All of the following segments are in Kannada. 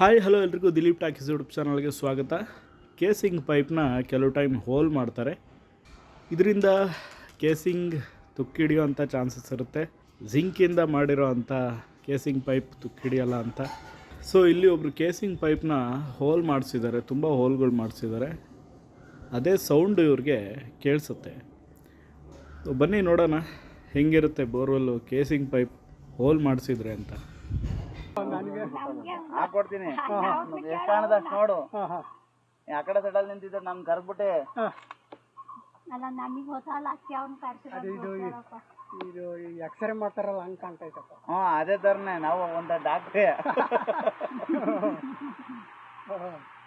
ಹಾಯ್ ಹಲೋ ಎಲ್ರಿಗೂ. ದಿಲೀಪ್ ಟಾಕೀಸ್ ಯೂಟ್ಯೂಬ್ ಚಾನಲ್ಗೆ ಸ್ವಾಗತ. ಕೇಸಿಂಗ್ ಪೈಪ್ನ ಕೆಲವು ಟೈಮ್ ಹೋಲ್ ಮಾಡ್ತಾರೆ. ಇದರಿಂದ ಕೇಸಿಂಗ್ ತುಕ್ಕಿಡಿಯೋ ಅಂಥ ಚಾನ್ಸಸ್ ಇರುತ್ತೆ. ಜಿಂಕಿಂದ ಮಾಡಿರೋ ಅಂಥ ಕೇಸಿಂಗ್ ಪೈಪ್ ತುಕ್ಕಿಡಿಯಲ್ಲ ಅಂತ. ಸೊ ಇಲ್ಲಿ ಒಬ್ಬರು ಕೇಸಿಂಗ್ ಪೈಪ್ನ ಹೋಲ್ ಮಾಡಿಸಿದ್ದಾರೆ. ತುಂಬ ಹೋಲ್ಗಳು ಮಾಡಿಸಿದ್ದಾರೆ. ಅದೇ ಸೌಂಡ್ ಇವ್ರಿಗೆ ಕೇಳಿಸುತ್ತೆ. ಬನ್ನಿ ನೋಡೋಣ. ಹೆಂಗಿರುತ್ತೆ ಬೋರ್ವೆಲ್ಲು ಕೇಸಿಂಗ್ ಪೈಪ್ ಹೋಲ್ ಮಾಡಿಸಿದ್ರೆ ಅಂತ. ಹಾಕೊಡ್ತೀನಿ. ಎಷ್ಟು ಕಾಣದಷ್ಟು ನೋಡು. ಆ ಕಡೆ ಸಡಲ್ ನಿಂತಿದ್ರೆ ನಮ್ ಕರ್ಬಿಟ್ಟೆ ಅಲ್ಲ ನಮಗೆ ಗೊತ್ತಲ್ಲ ಅಕ್ಕಿ ಅವ್ನ ಇದು ಇದು ಎಕ್ಸ್ರೇ ಮಾಡ್ತಾರಲ್ಲ ಹಂಗ್ ಕಾಣ್ತೈತಪ್ಪ. ಹ್ಮ್ ಅದೇ ತರನೇ ನಾವು ಒಂದ ಡಾಕ್ಟ್ರೇ.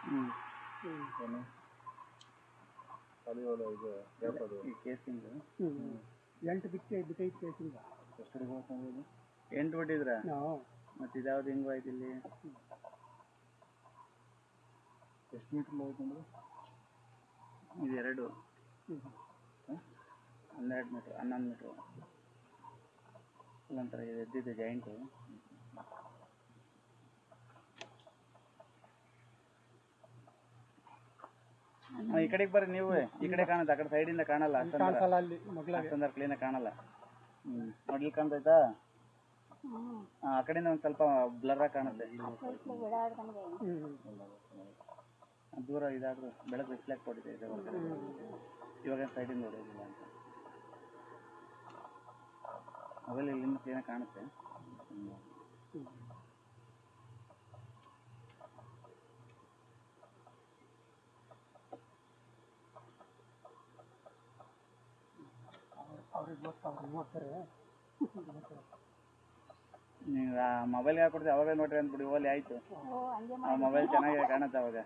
ಹ್ಮ್. ಎಂಟು ಬಿಟ್ಟು ಬಿಟ್ಟೈತೆ ಕೇಸಿಂದ ಎಂಟು ಬಿಟ್ಟಿದ್ರ? ಮತ್ತೆ ಇದ್ಯಾವ್ದು ಹೆಂಗ್ ಆಯ್ತು ಇಲ್ಲಿ? ಎಷ್ಟು ಮೀಟರ್ ಹೋಗ್ತಂದ್ರೆ ಇದು ಎರಡು. ಹನ್ನೆರಡು ಮೀಟ್ರ್ ಹನ್ನೊಂದು ಮೀಟ್ರ್. ಇಲ್ಲೊಂಥರ ಇದು ಎದ್ದಿದೆ ಜಾಯಿಂಟು ಈ ಕಡೆಗೆ ಬರ್ರಿ ನೀವು. ಈ ಕಡೆ ಕಾಣುತ್ತೆ ಆ ಕಡೆ ಸೈಡಿಂದ ಕಾಣಲ್ಲ ಅಷ್ಟೊಂದರ. ಕ್ಲೀನಾಗಿ ಕಾಣಲ್ಲ. ಹ್ಮ್. ನೋಡ್ಲಿಕ್ಕೆ ಕಾಣ್ತೈತಾ ಆ, ಕಡೆಯಿಂದ ಒಂದ್ ಸ್ವಲ್ಪ ಬ್ಲರ್ ಆಗಿ ಕಾಣುತ್ತೆ. ದೂರ ಇದಾದ್ರೂ ಬೆಳಕು ರಿಫ್ಲೆಕ್ಟ್ ಕೊಟ್ಟಿದೆ ಇದೆ. ಇವಾಗ ಸೈಡಿಂದ ಹೊಡೆಯೋದಿಲ್ಲ ಅಂತ. ಮೊಬೈಲ್ ಇಲ್ಲಿಂದ ಕ್ಲೀನಾಗಿ ಕಾಣುತ್ತೆ. ಅವ್ರಿಗೆ ಗೊತ್ತಾಗ ನೋಡ್ತಾರೆ ನೀವು ಆ ಮೊಬೈಲ್ ಹಾಕೊಡ್ತೀವಿ ಅವಾಗ ನೋಡ್ರಿ ಅಂದ್ಬಿಡಿ ಓಲಿ ಆಯ್ತು. ಆ ಮೊಬೈಲ್ ಚೆನ್ನಾಗಿ ಕಾಣುತ್ತೆ ಅವಾಗ.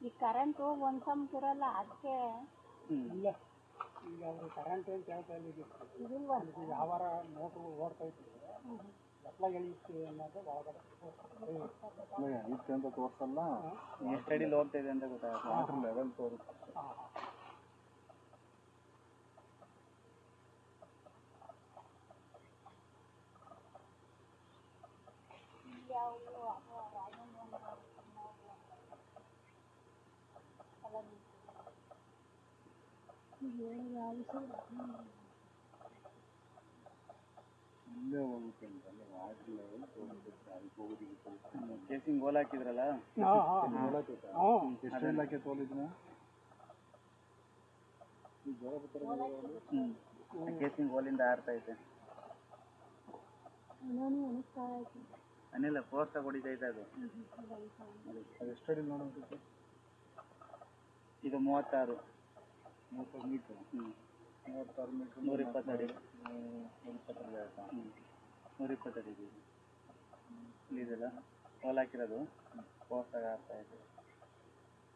ಈ ಕರೆಂಟ್ ಒಂದ್ ಸಮ್ಕ್ ಇರಲ್ಲ ಅದಕ್ಕೆ ಹ್ಮ್. ಇಲ್ಲ. ಈಗ ಅವರು ಕರೆಂಟ್ ಅಂತ ಹೇಳ್ತಾ ಇಲ್ಲ ವ್ಯವಹಾರ ನೋಟು ಓಡ್ತಾ ಯಾವಾರ ಮೋಟ್ರು ಓಡ್ತೈತಿ ಎಟ್ಲಾಗ ಎಳಿಯುತ್ತೆ ಅನ್ನೋದು ಒಳಗಡೆ ಅಂತ ತೋರ್ಸಲ್ಲ ಎಷ್ಟು ಅಡಿಲಿ ಹೋಗ್ತಾ ಇದೆ ಅಂತ ಗೊತ್ತಾಗುತ್ತೆ ಲೆವೆಲ್ ಕೇಸಿಂಗ್ ಗೋಲ್ ಹಾಕಿದ್ರಲ್ಲ? ಕೇಸಿಂಗ್ ಗೋಲಿಂದ ಆರ್ತಾ ಐತೆ ಅನಿಲ್ಲ ಫೋರ್ಸ್ ಹೊಡಿತೈತೆ ಅದು ನೋಡೋದು ಇದು ಮೂವತ್ತಾರು. ಮೂವತ್ತಾರು ಮೀಟರ್ ಹ್ಞೂ ಮೂವತ್ತಾರು ಮೀಟರ್ ನೂರ ಇಪ್ಪತ್ತು ಅಡಿ ಹ್ಞೂ ನೂರ ಇಪ್ಪತ್ತು ಅಡಿ ಇದೆಲ್ಲ ಹೋಲ್ ಹಾಕಿರೋದು. ಫೋರ್ಸ್ ಆಗ್ತಾ ಇದೆ.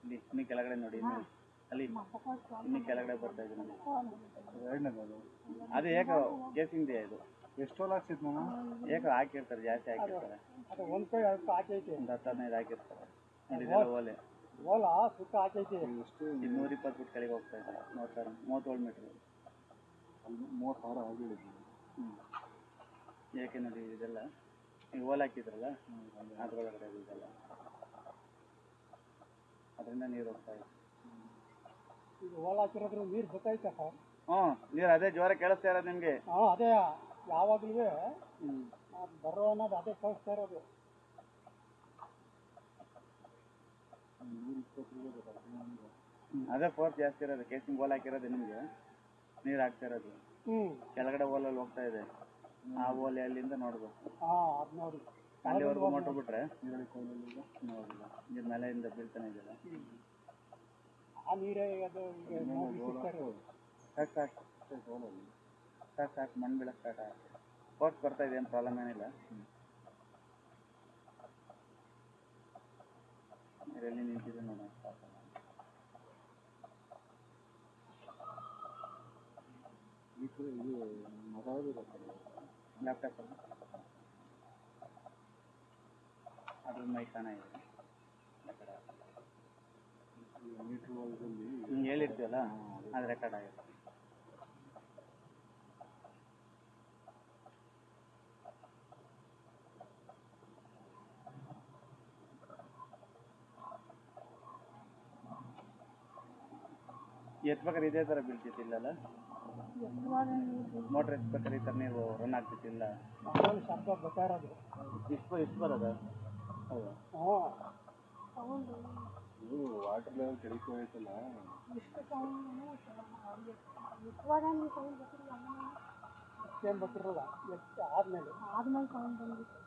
ಇಲ್ಲಿ ಇನ್ನು ಕೆಳಗಡೆ ನೋಡಿ ಅಲ್ಲಿ ಇನ್ನು ಕೆಳಗಡೆ ಬರ್ತಾ ಇದೆ ಎರಡನೇದು ಅದು ಏಕ ಕೇಸಿಂಗ್ ಇದು. ಎಷ್ಟು ಹೋಲ್ ಹಾಕ್ಸಿತ್ತು ನಾನು ಏಕ ಹಾಕಿರ್ತಾರೆ ಜಾಸ್ತಿ ಹಾಕಿರ್ತಾರೆ. ಅದು ಒಂದು ಕೈ ಹಾಕೈತಿ. ಒಂದು ಹತ್ತು ಹದಿನೈದು ಹಾಕಿರ್ತಾರೆ. ಇದೆಲ್ಲ ಓಲೆ ಓಲ ಸುತ್ತ ಹಾಕೈತಿ. ಎಷ್ಟು ನೂರ ಇಪ್ಪತ್ತು ಫುಟ್ ಕೆಳಗೆ ಹೋಗ್ತಾ ಇದ್ದಾರೆ ಮೂವತ್ತಾರು ಮೂವತ್ತೇಳು ಮೀಟ್ರ್ ಮೂವತ್ತಾರು ಸಾವಿರ ಹ್ಞೂ ಏಕೆ ನೋಡಿ ಇದೆಲ್ಲ? ನೀವು ಓಲ್ ಹಾಕಿದ್ರಲ್ಲ? ಅದ್ರೊಳಗಡೆ ಇದೆಲ್ಲ. ಅದರಿಂದ ನೀರು ಹೋಗ್ತಾ ಇದೆ. ಈಗ ಓಲ ಹಾಕಿರೋದ್ರ ನೀರು ಸರ್? ಹ್ಞೂ ನೀರು ಅದೇ ಜ್ವರ ಕೇಳಿಸ್ತಾ ಇರೋದು ನಿಮಗೆ. ಹಾಂ ಅದೇ ಯಾವಾಗಲೂ ಬರೋ ಅನ್ನೋದು ಅದೇ ಕಳಿಸ್ತಾ ಇರೋದು. ಅದೇ ಫೋರ್ಸ್ ಜಾಸ್ತಿ ಇರೋದು ಕೇಸಿಂಗ್ ಓಲ್ ಹಾಕಿರೋದು ನಿಮಗೆ. ನೀರು ಹಾಕ್ತಾ ಇರೋದು. ಹ್ಞೂ ಕೆಳಗಡೆ ಓಲಲ್ಲಿ ಹೋಗ್ತಾ ಇದೆ. ಆ ಓಲೆ ಅಲ್ಲಿಂದ ನೋಡ್ಬೇಕು. ಹಾಂ ಅದು ನೋಡಿ. ಅಲ್ಲಿವರೆಗೂ ಮೊಟ್ರು ಬಿಟ್ರೆ ನೋಡಿಲ್ಲ. ನೀರು ಮೇಲೆಯಿಂದ ಬೀಳ್ತಾನೆ ಇದೆಯಲ್ಲ ಆ ನೀರೇ ಅದು ಈಗ ನೋಡಿ ಸಿಗ್ತಾ ಇರೋದು. ಸಾಕು ಸಾಕು. ಸಾಕು ಸಾಕು. ಮಣ್ಣು ಬೀಳಕ್ಕೆ ಸ್ಟಾರ್ಟ್ ಆಗುತ್ತೆ ಫೋರ್ಸ್ ಬರ್ತಾ ಇದೆ ಏನು ಪ್ರಾಬ್ಲಮ್ ಏನಿಲ್ಲ. ನೀರಲ್ಲಿ ನಿಂತಿದೆ ನೋಡೋಣ ಸಾಕು ಇದು ಇಲ್ಲಿ ಮೊಬೈಲ್ ಇರುತ್ತಲ್ಲ ಲ್ಯಾಪ್ಟಾಪ್ ಅಲ್ಲಿ ಅದ್ರ ಮೈಕಾನ ಇದೆ ಮೀಟ್ರ್ ಒಳಗಲ್ಲಿ ಹಿಂಗೆ ಹೇಳಿರ್ತೀವಲ್ಲ ಅದು ರೆಕಾರ್ಡ್ ಆಗುತ್ತೆ ಎತ್ಬೇಕಾದ್ರೆ ಇದೇ ಥರ ಬೀಳ್ತಿದ್ದಿಲ್ಲಲ್ಲ ಮೋಟ್ರ್ ಎತ್ಬೇಕಾದ್ರೆ ಈ ಥರ ನೀವು ರನ್ ಆಗ್ತಿತ್ತಿಲ್ಲ ಶಬ್ದ ಬರ್ತಾ ಇರೋದು ಇಷ್ಟು ಇಷ್ಟು ಬರೋದ ಹೌದಾ ವಾಟರ್ ಲೆವೆಲ್ ಕೆಳಕ್ಕೆ ಹೋಯ್ತಲ್ಲ ಏನು ಎಷ್ಟು ಆದ್ಮೇಲೆ ಆದ್ಮೇಲೆ ಬಂದಿತ್ತು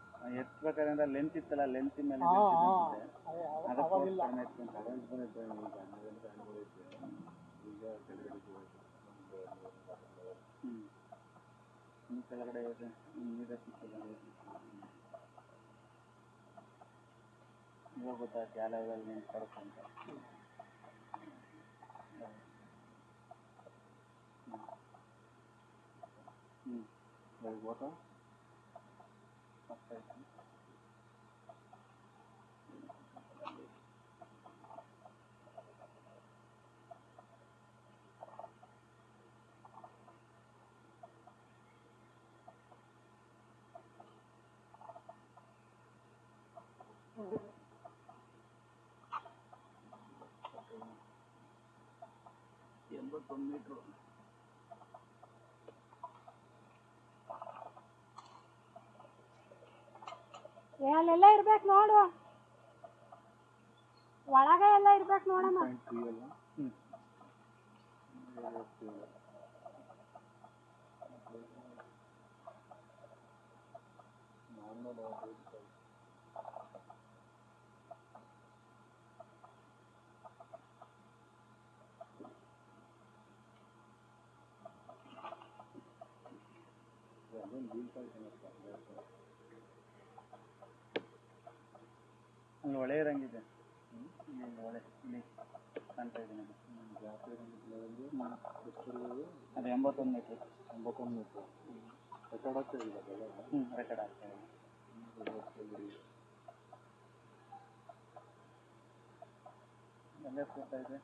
ಲೆಂತ್ ಇತ್ತಲ್ಲ ಲೆಂತ್ ಮೇಲೆ. ಇನ್ನು ಕೆಳಗಡೆ ಇದೆ. ಇನ್ನು ನೀರೇ ಸಿಕ್ಕಿಲ್ಲ. ಇವಾಗ ಗೊತ್ತಾಯ್ತು ಯಾವ ಲೆವೆಲಲ್ಲಿ ನೀನು ಕಡಕು ಅಂತ ಹ್ಞೂ ಇವಾಗ ಗೊತ್ತಾ ಎಂಬತ್ತೊಂದು ಮೀಟ್ರು ಅಲ್ಲೆಲ್ಲ ಇರ್ಬೇಕು ನೋಡು. ಒಳಗ ಎಲ್ಲ ಇರ್ಬೇಕು ನೋಡಮ್ಮ. ಹ್ಞೂ ಅಲ್ಲಿ ಹೊಳೆ ಇರಂಗಿದೆ ಇಲ್ಲಿ ಹೊಳೆ ಇಲ್ಲಿ ಕಾಣ್ತಾ ಇದೆ ನನಗೆ ಅದು ಎಂಬತ್ತೊಂದು ಮೀಟ್ರ್ ಎಂಬತ್ತೊಂದು ಮೀಟ್ರ್ ರೆಕಾರ್ಡ್ ಆಗ್ತಾ ಇದೆ ಹ್ಞೂ ರೆಕಾರ್ಡ್ ಆಗ್ತಾ ಇದೆ ಎಲ್ಲೇ ಕೂರ್ತಾ ಇದೆ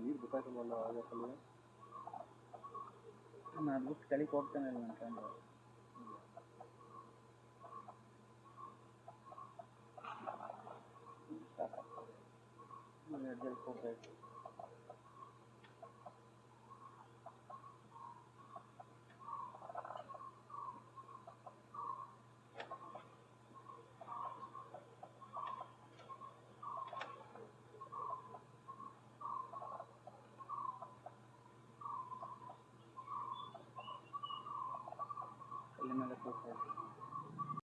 ನೀರು ಗೊತ್ತಾಯ್ತಲ್ಲ ನಾನು ಬಿಟ್ಟು ಕೆಳಗೆ ಹೋಗ್ತಾನೆ ಇಲ್ಲ ಅನ್ಕೊಂಡು ಎರಡು ಜನ ಹೋಗ್ತಾ ಇತ್ತು ಅಲ್ಲಿ ಮೇಲೆ ಹೋಗ್ತಾ ಇತ್ತು